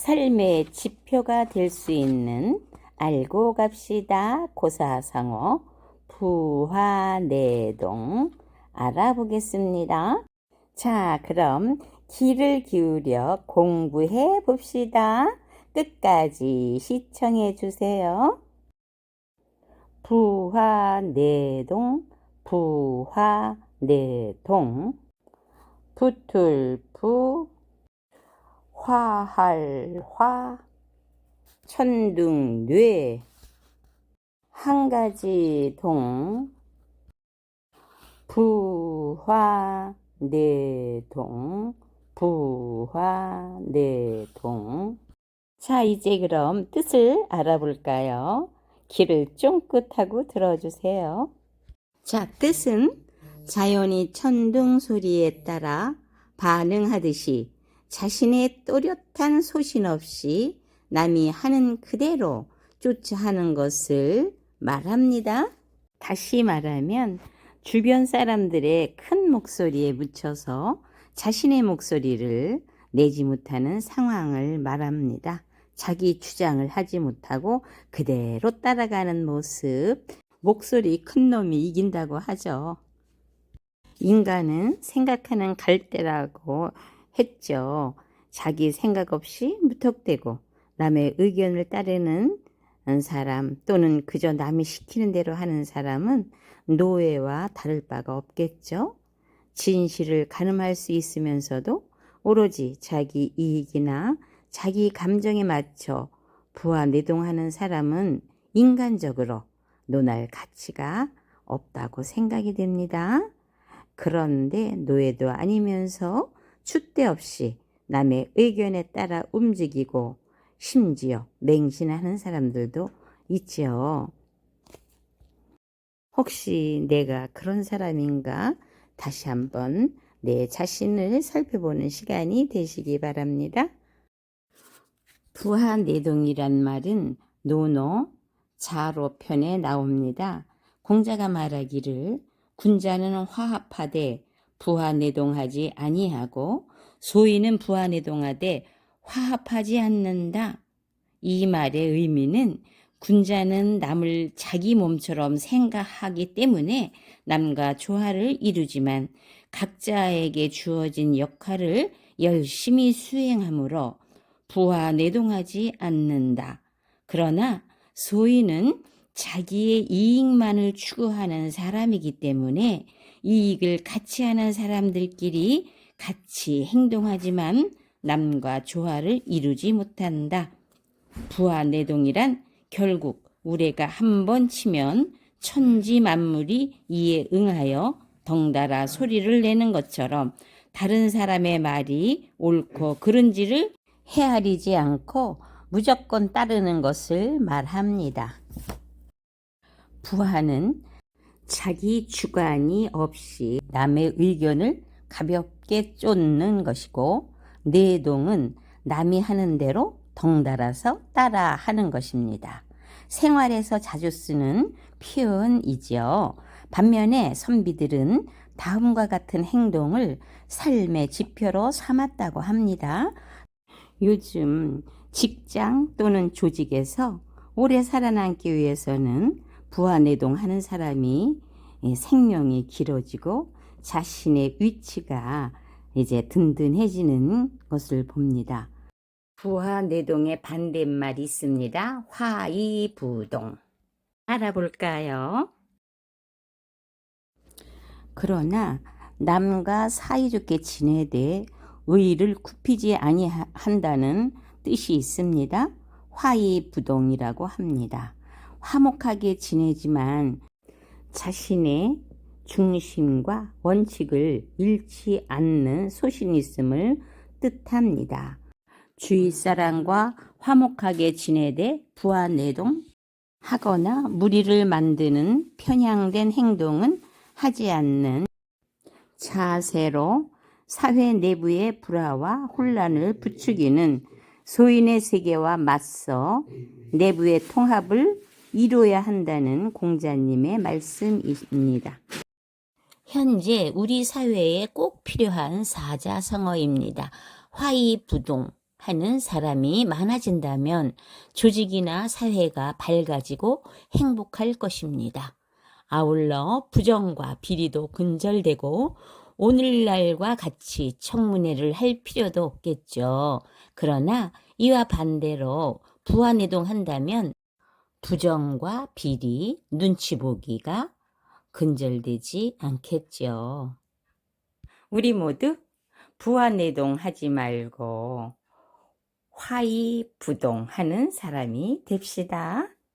삶의 지표가 될 수 있는 알고 갑시다 고사상어 부화내동 알아보겠습니다. 자, 그럼 귀를 기울여 공부해 봅시다. 끝까지 시청해 주세요. 부화내동 부화내동 부툴부 화할화 천둥뇌 한 가지 동 부화 내동 부화 내동 자 이제 그럼 뜻을 알아볼까요? 귀를 쫑긋하고 들어주세요. 자 뜻은 자연이 천둥 소리에 따라 반응하듯이 자신의 또렷한 소신 없이 남이 하는 그대로 쫓아 하는 것을 말합니다. 다시 말하면 주변 사람들의 큰 목소리에 묻혀서 자신의 목소리를 내지 못하는 상황을 말합니다. 자기 주장을 하지 못하고 그대로 따라가는 모습, 목소리 큰 놈이 이긴다고 하죠. 인간은 생각하는 갈대라고 했죠. 자기 생각 없이 무턱대고 남의 의견을 따르는 사람 또는 그저 남이 시키는 대로 하는 사람은 노예와 다를 바가 없겠죠. 진실을 가늠할 수 있으면서도 오로지 자기 이익이나 자기 감정에 맞춰 부하 내동하는 사람은 인간적으로 논할 가치가 없다고 생각이 됩니다. 그런데 노예도 아니면서 줏대 없이 남의 의견에 따라 움직이고 심지어 맹신하는 사람들도 있지요. 혹시 내가 그런 사람인가 다시 한번 내 자신을 살펴보는 시간이 되시기 바랍니다. 부하내동이란 말은 노노 자로편에 나옵니다. 공자가 말하기를 군자는 화합하되 부하 내동하지 아니하고 소인은 부하 내동하되 화합하지 않는다. 이 말의 의미는 군자는 남을 자기 몸처럼 생각하기 때문에 남과 조화를 이루지만 각자에게 주어진 역할을 열심히 수행하므로 부하 내동하지 않는다. 그러나 소인은 자기의 이익만을 추구하는 사람이기 때문에 이익을 같이 하는 사람들끼리 같이 행동하지만 남과 조화를 이루지 못한다. 부하 내동이란 결국 우레가 한 번 치면 천지 만물이 이에 응하여 덩달아 소리를 내는 것처럼 다른 사람의 말이 옳고 그른지를 헤아리지 않고 무조건 따르는 것을 말합니다. 부하는 자기 주관이 없이 남의 의견을 가볍게 쫓는 것이고 내동은 남이 하는 대로 덩달아서 따라 하는 것입니다. 생활에서 자주 쓰는 표현이지요. 반면에 선비들은 다음과 같은 행동을 삶의 지표로 삼았다고 합니다. 요즘 직장 또는 조직에서 오래 살아남기 위해서는 부하내동 하는 사람이 생명이 길어지고 자신의 위치가 이제 든든해지는 것을 봅니다. 부하내동의 반대말이 있습니다. 화이부동. 알아볼까요? 그러나 남과 사이좋게 지내되 의를 굽히지 아니한다는 뜻이 있습니다. 화이부동이라고 합니다. 화목하게 지내지만 자신의 중심과 원칙을 잃지 않는 소신이 있음을 뜻합니다. 주위 사람과 화목하게 지내되 부하내동 하거나 무리를 만드는 편향된 행동은 하지 않는 자세로 사회 내부의 불화와 혼란을 부추기는 소인의 세계와 맞서 내부의 통합을 이루어야 한다는 공자님의 말씀입니다. 현재 우리 사회에 꼭 필요한 사자성어입니다. 화이부동, 하는 사람이 많아진다면 조직이나 사회가 밝아지고 행복할 것입니다. 아울러 부정과 비리도 근절되고 오늘날과 같이 청문회를 할 필요도 없겠죠. 그러나 이와 반대로 부안해동한다면 부정과 비리, 눈치 보기가 근절되지 않겠죠. 우리 모두 부안내동 하지 말고 화이부동하는 사람이 됩시다.